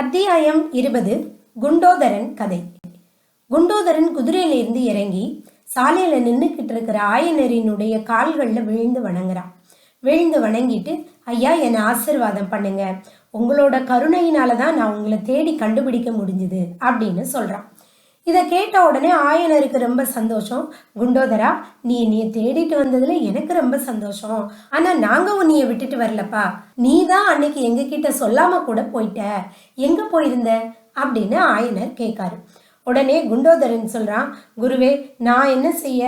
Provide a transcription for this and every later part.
அத்தியாயம் இருபது. குண்டோதரன் கதை. குண்டோதரன் குதிரையிலிருந்து இறங்கி சாலையில நின்றுக்கிட்டு இருக்கிற ஆயனரினுடைய கால்களில் விழுந்து வணங்குறான். விழுந்து வணங்கிட்டு ஐயா என்னை ஆசிர்வாதம் பண்ணுங்க. உங்களோட கருணையினால தான் நான் உங்களை தேடி கண்டுபிடிக்க முடிஞ்சுது அப்படின்னு சொல்றான். இதை கேட்ட உடனே ஆயனருக்கு ரொம்ப சந்தோஷம். குண்டோதரா நீ என்னைய தேடிட்டு வந்ததுல எனக்கு ரொம்ப சந்தோஷம். ஆனா நாங்க உன்னைய விட்டுட்டு வரலப்பா. நீ தான் அன்னைக்கு எங்க கிட்ட சொல்லாம கூட போயிட்ட. எங்க போயிருந்த? அப்படின்னு ஆயனர் கேட்காரு. உடனே குண்டோதரன் சொல்றான் குருவே நான் என்ன செய்ய?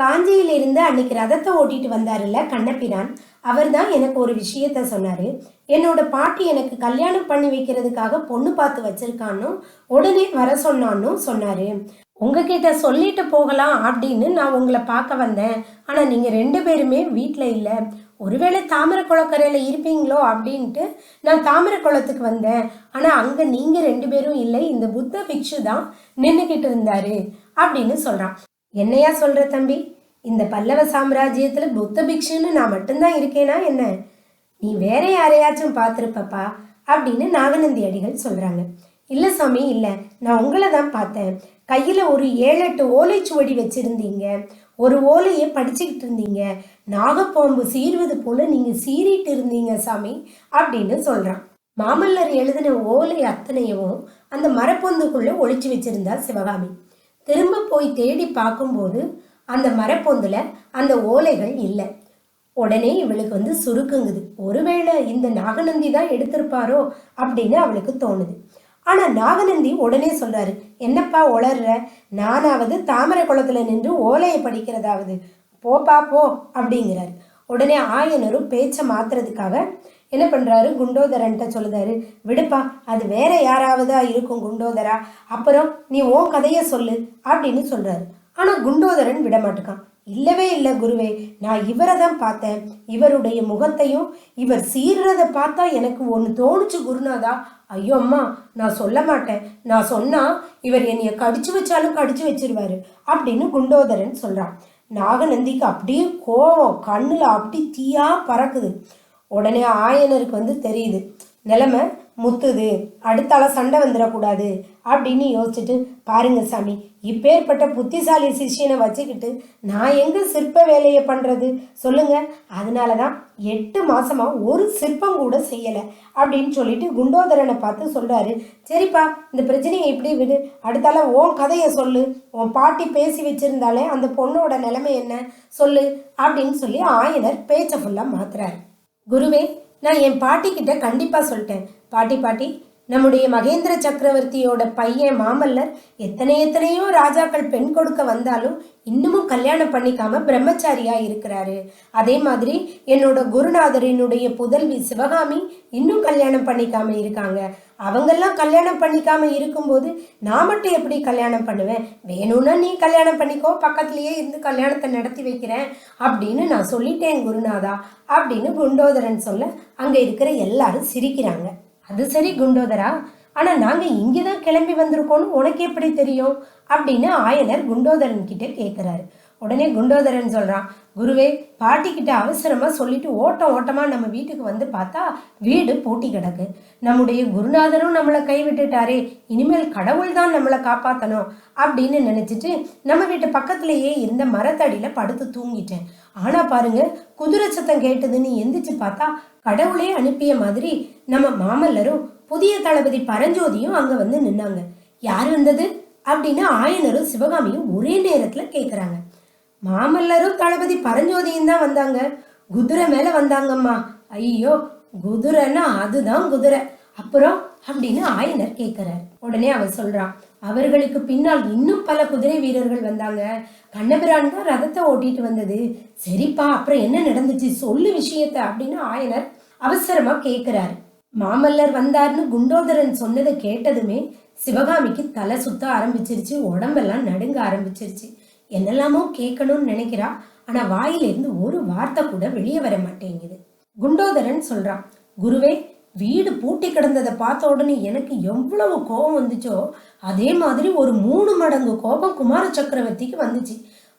காஞ்சியிலிருந்து அன்னைக்கு ரதத்தை ஓட்டிட்டு வந்தாருல்ல கண்ணபிரான் அவர் தான் எனக்கு ஒரு விஷயத்த சொன்னாரு. என்னோட பாட்டி எனக்கு கல்யாணம் பண்ணி வைக்கிறதுக்காக பொண்ணு பார்த்து வச்சிருக்கான்னு உடனே வர சொன்னான்னு சொன்னாரு. உங்ககிட்ட சொல்லிட்டு போகலாம் அப்படின்னு நான் உங்களை பார்க்க வந்தேன். ஆனா நீங்க ரெண்டு பேருமே வீட்டில் இல்லை. ஒருவேளை தாமரை குளக்கரையில் இருப்பீங்களோ அப்படின்ட்டு நான் தாமரை குளத்துக்கு வந்தேன். ஆனால் அங்கே நீங்கள் ரெண்டு பேரும் இல்லை இந்த புத்த பிக்ஷு தான் நின்றுக்கிட்டு இருந்தாரு அப்படின்னு சொல்கிறான் என்னையா சொல்கிற தம்பி? இந்த பல்லவ சாம்ராஜ்யத்தில் புத்த பிக்ஷுன்னு நான் மட்டும்தான் இருக்கேனா என்ன? நீ வேற யாரையாச்சும் பார்த்துருப்பப்பா அப்படின்னு நாகநந்தி அடிகள் சொல்கிறாங்க இல்லை சாமி இல்லை. நான் உங்களை தான் பார்த்தேன். கையில் ஒரு ஏழு எட்டு ஓலைச்சுவடி வச்சுருந்தீங்க. ஒரு ஓலையை படிச்சுக்கிட்டு இருந்தீங்க. நாகப்பாம்பு சீர்வது போல நீங்கள் சீறிட்டு இருந்தீங்க சாமி அப்படின்னு சொல்கிறான் மாமல்லர் எழுதின ஓலை அத்தனையவும் அந்த மரப்பொந்துக்குள்ளே ஒழிச்சு வச்சிருந்தா சிவகாமி. திரும்ப போய் தேடி பார்க்கும்போது அந்த மரப்பொந்தில் அந்த ஓலைகள் இல்லை. உடனே இவளுக்கு வந்து சுருக்குங்குது. ஒருவேளை இந்த நாகநந்தி தான் எடுத்திருப்பாரோ அப்படின்னு அவளுக்கு தோணுது. ஆனால் நாகநந்தி உடனே சொல்கிறாரு என்னப்பா உளர்ற? நானாவது தாமரை குளத்தில் நின்று ஓலையை படிக்கிறதாவது. போப்பா போ அப்படிங்கிறாரு. உடனே ஆயனரும் பேச்சை மாத்துறதுக்காக என்ன பண்ணுறாரு குண்டோதரன்ட்ட சொல்லுதாரு விடுப்பா அது வேற யாராவதா இருக்கும் குண்டோதரா? அப்புறம் நீ உன் கதையை சொல்லு அப்படின்னு சொல்கிறாரு ஆனால் குண்டோதரன் விடமாட்டுக்கான். இல்லவே இல்லை குருவே நான் இவரை தான் பார்த்தேன். இவருடைய முகத்தையும் இவர் சீர்றதை பார்த்தா எனக்கு ஒன்று தோணுச்சு குருநாதா. ஐயோ அம்மா நான் சொல்ல மாட்டேன். நான் சொன்னால் இவர் என்னைய கடிச்சு வச்சாலும் கடிச்சு வச்சிருவாரு அப்படின்னு குண்டோதரன் சொல்கிறான் நாகநந்திக்கு அப்படியே கோவம் கண்ணில் அப்படி தீயா பறக்குது. உடனே ஆயனருக்கு வந்து தெரியுது. நிலமை முத்துது. அடுத்தால சண்டை வந்துடக்கூடாது அப்படின்னு யோசிச்சுட்டு பாருங்க சாமி இப்பேற்பட்ட புத்திசாலி சிஷ்யனை வச்சுக்கிட்டு நான் எங்க சிற்ப வேலையை பண்றது? சொல்லுங்க. அதனால தான் எட்டு மாசமா ஒரு சிற்பம் கூட செய்யலை. அப்படின்னு சொல்லிட்டு குண்டோதரனை பார்த்து சொல்றாரு. சரிப்பா இந்த பிரச்சனையை இப்படி விடு. அடுத்தால உன் கதையை சொல்லு. உன் பாட்டி பேசி வச்சிருந்தாலே அந்த பொண்ணோட நிலைமை என்ன? சொல்லு. அப்படின்னு சொல்லி ஆயனர் பேச்சை ஃபுல்லாக மாத்துறாரு. குருவே நான் என் பாட்டி கிட்ட கண்டிப்பா சொல்லிட்டேன். பாட்டி பாட்டி நம்முடைய மகேந்திர சக்கரவர்த்தியோட பையன் மாமல்லர் எத்தனை எத்தனையோ ராஜாக்கள் பெண் கொடுக்க வந்தாலும் இன்னமும் கல்யாணம் பண்ணிக்காம பிரம்மச்சாரியா இருக்கிறாரு. அதே மாதிரி என்னோட குருநாதரினுடைய புதல்வி சிவகாமி இன்னும் கல்யாணம் பண்ணிக்காம இருக்காங்க. அவங்கெல்லாம் கல்யாணம் பண்ணிக்காம இருக்கும்போது நான் மட்டும் எப்படி கல்யாணம் பண்ணுவேன்? வேணும்னா நீ கல்யாணம் பண்ணிக்கோ பக்கத்துலயே இருந்து கல்யாணத்தை நடத்தி வைக்கிறேன் அப்படின்னு நான் சொல்லிட்டேன் குருநாதா அப்படின்னு குண்டோதரன் சொல்ல அங்கே இருக்கிற எல்லாரும் சிரிக்கிறாங்க. அது சரி குண்டோதரா. ஆனா நாங்க இங்கே தான் கிளம்பி வந்திருக்கோம்னு உனக்கு எப்படி தெரியும்? அப்படின்னு ஆயனர் குண்டோதரன் கிட்ட கேட்குறாரு உடனே குண்டோதரன் சொல்றான் குருவே பாட்டி கிட்ட அவசரமா சொல்லிட்டு ஓட்டம் ஓட்டமா நம்ம வீட்டுக்கு வந்து பார்த்தா வீடு பூட்டி கிடக்கு. நம்முடைய குருநாதரும் நம்மளை கைவிட்டுட்டாரே இனிமேல் கடவுள் தான் நம்மளை காப்பாத்தணும். அப்படின்னு நினைச்சிட்டு நம்ம வீட்டு பக்கத்திலேயே இருந்த மரத்தடியில படுத்து தூங்கிட்டேன். ஆனா பாருங்க குதிரை சத்தம் கேட்டதுன்னு எந்திரிச்சு பார்த்தா கடவுளே அனுப்பிய மாதிரி நம்ம மாமல்லரும் புதிய தளபதி பரஞ்சோதியும் அங்க வந்து நின்னாங்க. யார் வந்தது? அப்படின்னு ஆயனரும் சிவகாமியும் ஒரே நேரத்துல கேக்குறாங்க. மாமல்லரும் தளபதி பரஞ்சோதியும் தான் வந்தாங்க. குதிரை மேல வந்தாங்கம்மா. ஐயோ குதிரைன்னா அதுதான் குதிரை. அப்புறம் அப்படின்னு ஆயனர் கேட்கிறார் உடனே அவர் சொல்றான் அவர்களுக்கு பின்னால் இன்னும் பல குதிரை வீரர்கள் வந்தாங்க. கண்ணபிரான் தான் ரதத்தை ஓட்டிட்டு வந்தது. சரிப்பா அப்புறம் என்ன நடந்துச்சு? சொல்லு விஷயத்த அப்படின்னு ஆயனர் அவசரமா கேட்கிறாரு மாமல்லர் வந்தார்னு குண்டோதரன் சொன்னதை கேட்டதுமே சிவகாமிக்கு தலை சுத்த ஆரம்பிச்சிருச்சு உடம்பெல்லாம் நடுங்க ஆரம்பிச்சிருச்சு. என்னெல்லாமோ கேட்கணும்னு நினைக்கிறா ஆனா வாயிலிருந்து ஒரு வார்த்தை கூட வெளியே வர மாட்டேங்குது. குண்டோதரன் சொல்றான் குருவே வீடு பூட்டி கிடந்ததை பார்த்த உடனே எனக்கு எவ்வளவு கோபம் வந்துச்சோ அதே மாதிரி ஒரு மூணு மடங்கு கோபம் குமார சக்கரவர்த்திக்கு வந்துச்சு.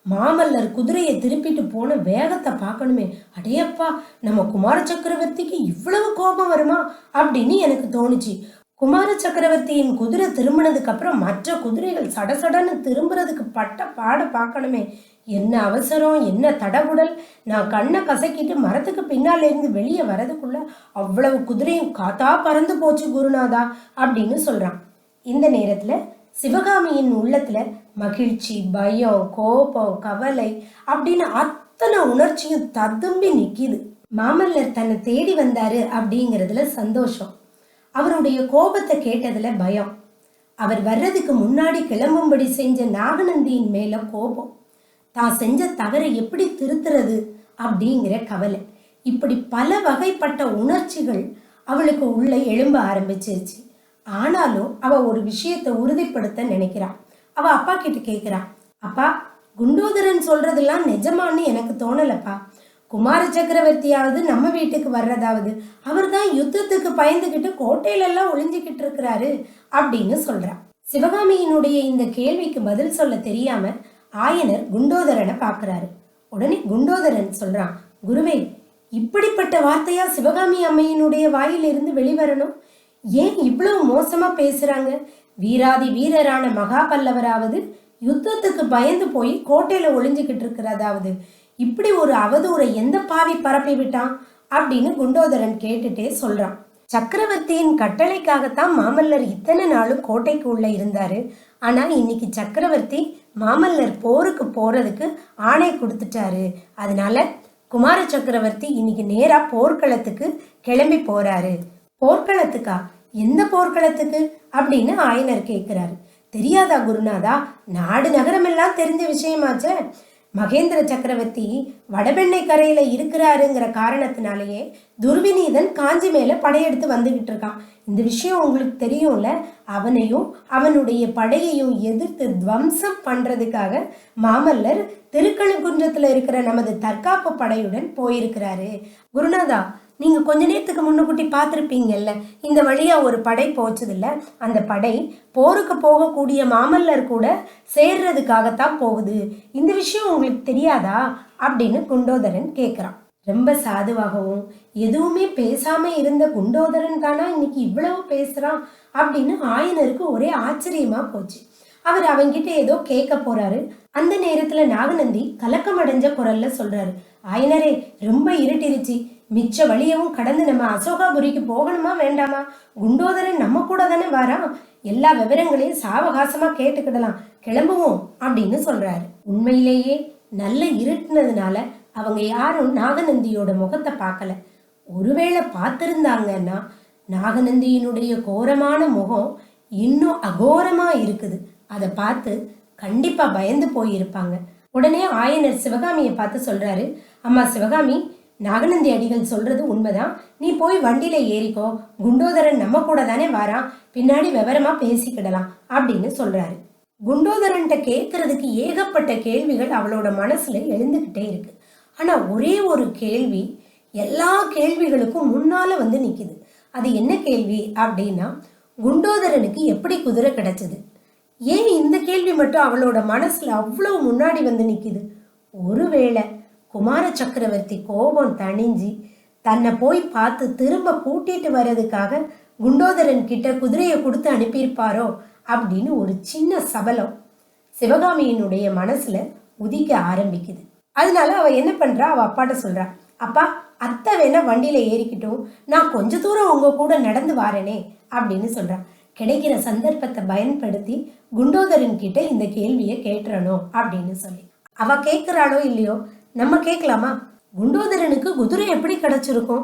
மாமல்லர் குதிரையை திருப்பிட்டு போன வேகத்தை பார்க்கணுமே. அடேப்பா நம்ம குமார சக்கரவர்த்திக்கு இவ்வளவு கோபம் வருமா அப்படின்னு எனக்கு தோணுச்சு. குமார சக்கரவர்த்தியின் குதிரை திரும்பினதுக்கு அப்புறம் மற்ற குதிரைகள் சடசடன்னு திரும்புறதுக்கு பட்ட பாட பார்க்கணுமே. என்ன அவசரம்? என்ன தடபுடல்? நான் கண்ணை கசக்கிட்டு மரத்துக்கு பின்னால் இருந்து வெளியே வரதுக்குள்ள அவ்வளவு குதிரையும் காத்தா பறந்து போச்சு குருநாதா அப்படின்னு சொல்றான். இந்த நேரத்துல சிவகாமியின் உள்ளத்துல மகிழ்ச்சி பயம் கோபம் கவலை அப்படின்னு அத்தனை உணர்ச்சியும் ததும்பி நிக்கிது. மாமல்லர் தன்னை தேடி வந்தாரு அப்படிங்கிறதுல சந்தோஷம். அவருடைய கோபத்தை கேட்டதுல பயம். அவர் வர்றதுக்கு முன்னாடி கிளம்பும்படி செஞ்ச நாகநந்தியின் மேல கோபம். தான் செஞ்ச தவறை எப்படி திருத்துறது அப்படிங்கிற கவலை. இப்படி பல வகைப்பட்ட உணர்ச்சிகள் அவளுக்கு உள்ள எழும்ப ஆரம்பிச்சிருச்சு. ஆனாலும் அவ ஒரு விஷயத்தை உறுதிப்படுத்த நினைக்கிறான் அவ அப்பா கிட்ட கேட்கிறான் அப்பா குண்டோதரன் சொல்றதெல்லாம் நிஜமான்னு எனக்கு தோணலப்பா. குமார சக்கரவர்த்தியாவது நம்ம வீட்டுக்கு வர்றதாவது அவர் தான் யுத்தத்துக்கு பயந்துகிட்டு கோட்டையிலெல்லாம் ஒளிஞ்சுக்கிட்டு இருக்கிறாரு அப்படின்னு சொல்றான் சிவகாமியினுடைய இந்த கேள்விக்கு பதில் சொல்ல தெரியாம ஆயனர் குண்டோதரனை பார்க்கறாரு. உடனே குண்டோதரன் சொல்றான் குருவே இப்படிப்பட்ட வார்த்தையா சிவகாமி அம்மையினுடைய வாயிலிருந்து வெளிவரணும்? ஏன் இவ்வளவு மோசமா பேசுறாங்க? வீராதி வீரரான மகாபல்லவராவது யுத்தத்துக்கு பயந்து போய் கோட்டையில ஒளிஞ்சுக்கிட்டு இருக்கிறதாவது. இப்படி ஒரு அவதூறை எந்த பாவி பரப்பி விட்டான்? அப்படின்னு குண்டோதரன் கேட்டுட்டே சொல்றான். சக்கரவர்த்தியின் கட்டளைக்காகத்தான் மாமல்லர் இத்தனை நாளும் கோட்டைக்கு உள்ள இருந்தாரு. ஆனா இன்னைக்கு சக்கரவர்த்தி மாமல்லர் போருக்கு போறதுக்கு ஆணை கொடுத்துட்டாரு. அதனால குமார சக்கரவர்த்தி இன்னைக்கு நேரா போர்க்களத்துக்கு கிளம்பி போறாரு. போர்க்களத்துக்கா? எந்த போர்க்களத்துக்கு? அப்படின்னு ஆயனர் கேட்கிறாரு தெரியாதா குருநாதா? நாடு நகரமெல்லாம் தெரிஞ்ச விஷயமாச்சே? மகேந்திர சக்கரவர்த்தி வடபெண்ணை கரையில இருக்கிறாருங்கிற காரணத்தினாலேயே துர்விநீதன் காஞ்சி மேல படையெடுத்து வந்துகிட்டு இருக்கான். இந்த விஷயம் உங்களுக்கு தெரியும்ல? அவனையும் அவனுடைய படையையும் எதிர்த்து துவம்சம் பண்றதுக்காக மாமல்லர் திருக்கணுகுன்றத்தில் இருக்கிற நமது தற்காப்பு படையுடன் போயிருக்கிறாரு. குருநாதா நீங்க கொஞ்ச நேரத்துக்கு முன்னுக்குட்டி பார்த்துருப்பீங்கல்ல? இந்த வழியா ஒரு படை போச்சதில்ல. அந்த படை போருக்கு போகக்கூடிய மாமல்லர் கூட சேர்றதுக்காகத்தான் போகுது. இந்த விஷயம் உங்களுக்கு தெரியாதா? அப்படின்னு குண்டோதரன் கேட்குறான். ரொம்ப சாதுவாகவும் எதுவுமே பேசாம இருந்த குண்டோதரன் தானா இன்னைக்கு இவ்வளவு பேசுறான் அப்படின்னு ஆயனருக்கு ஒரே ஆச்சரியமா போச்சு. அவர் அவங்கிட்ட ஏதோ கேட்க போறாரு. அந்த நேரத்துல நாகநந்தி கலக்கமடைஞ்ச குரல்ல சொல்றாரு ஆயனரே ரொம்ப இருட்டிருச்சு. மிச்ச வழியவும் கடந்து நம்ம அசோகாபுரிக்கு போகணுமா வேண்டாமா? குண்டோதரன் நம்ம கூட தானே வரான். எல்லா விவரங்களையும் சாவகாசமா கேட்டுக்கிடலாம். கிளம்புவோம் அப்படின்னு சொல்றாரு. உண்மையிலேயே நல்ல இருட்டுனதுனால அவங்க யாரும் நாகநந்தியோட முகத்தை பார்க்கல. ஒருவேளை பார்த்துருந்தாங்கன்னா நாகநந்தியினுடைய கோரமான முகம் இன்னும் அகோரமா இருக்குது. அதை பார்த்து கண்டிப்பா பயந்து போயிருப்பாங்க. உடனே ஆயனர் சிவகாமியை பார்த்து சொல்றாரு அம்மா சிவகாமி நாகநந்தி அடிகள் சொல்றது உண்மைதான். நீ போய் வண்டியில ஏறிக்கோ. குண்டோதரன் நம்ம கூட தானே வாரான். பின்னாடி விவரமா பேசிக்கிடலாம் அப்படின்னு சொல்றாரு. குண்டோதரன்ட்ட கேட்கறதுக்கு ஏகப்பட்ட கேள்விகள் அவளோட மனசுல எழுந்துகிட்டே இருக்கு. ஆனா ஒரே ஒரு கேள்வி எல்லா கேள்விகளுக்கும் முன்னால வந்து நிக்குது. அது என்ன கேள்வி அப்படின்னா குண்டோதரனுக்கு எப்படி குதிரை கிடைச்சது? ஏன் இந்த கேள்வி மட்டும் அவளோட மனசுல அவ்வளவு முன்னாடி வந்து நிக்குது? ஒருவேளை குமார சக்கரவர்த்தி கோபம் தணிஞ்சு தன்னை போய் பார்த்து திரும்ப கூட்டிட்டு வர்றதுக்காக குண்டோதரன் கிட்ட குதிரையை கொடுத்து அனுப்பியிருப்பாரோ அப்படின்னு ஒரு சின்ன சபலம் சிவகாமியினுடைய மனசுல உதிக்க ஆரம்பிக்குது. அதனால அவ என்ன பண்றா? அவ அப்பாட்ட சொல்றா அப்பா அத்தை வேணா வண்டியில ஏறிக்கிட்டும் நான் கொஞ்ச தூரம் உங்க கூட நடந்து வாரேனே அப்படின்னு சொல்றான். கிடைக்கிற சந்தர்ப்பத்தை பயன்படுத்தி குண்டோதரன் கிட்ட இந்த கேள்வியை கேட்டுறணும் அப்படின்னு சொல்லி. அவ கேட்கிறாளோ இல்லையோ நம்ம கேட்கலாமா? குண்டோதரனுக்கு குதிரை எப்படி கிடைச்சிருக்கும்?